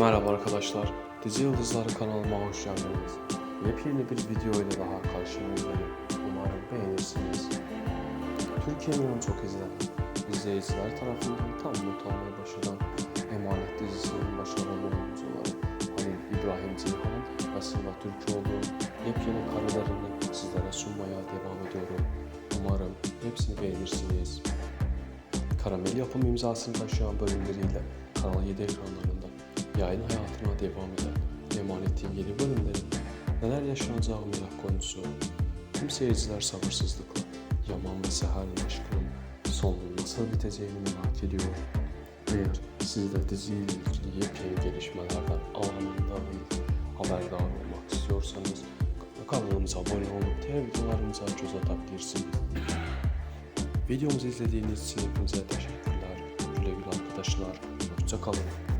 Merhaba arkadaşlar, Dizi Yıldızları kanalıma hoş geldiniz. Yepyeni bir video ile daha karşınızdayım. Umarım beğenirsiniz. Türkiye'nin en çok izlenen izleyiciler tarafından tam not almaya başlayan Emanet dizisinin başarılı oyuncuları Halil İbrahim Ceyhan ve Sıla Türkoğlu yepyeni karelerini sizlere sunmaya devam ediyorum. Umarım hepsini beğenirsiniz. Karamel yapım imzasını taşıyan bölümleriyle Kanal 7 ekranlarında yayın hayatına devam eden Emanet'in yeni bölümlerinde neler yaşanacağı merak konusu. Tüm seyirciler sabırsızlıkla Yaman ve Seher'in aşkının sonunun nasıl biteceğini merak ediyor. Eğer siz de diziyle ilgili yepyeni gelişmelerden anında bir haberdar olmak istiyorsanız kanalımıza abone olup diğer videolarımıza göz atabilirsiniz. Videomuzu izlediğiniz için hepinize teşekkürler. Güle güle arkadaşlar. Hoşçakalın.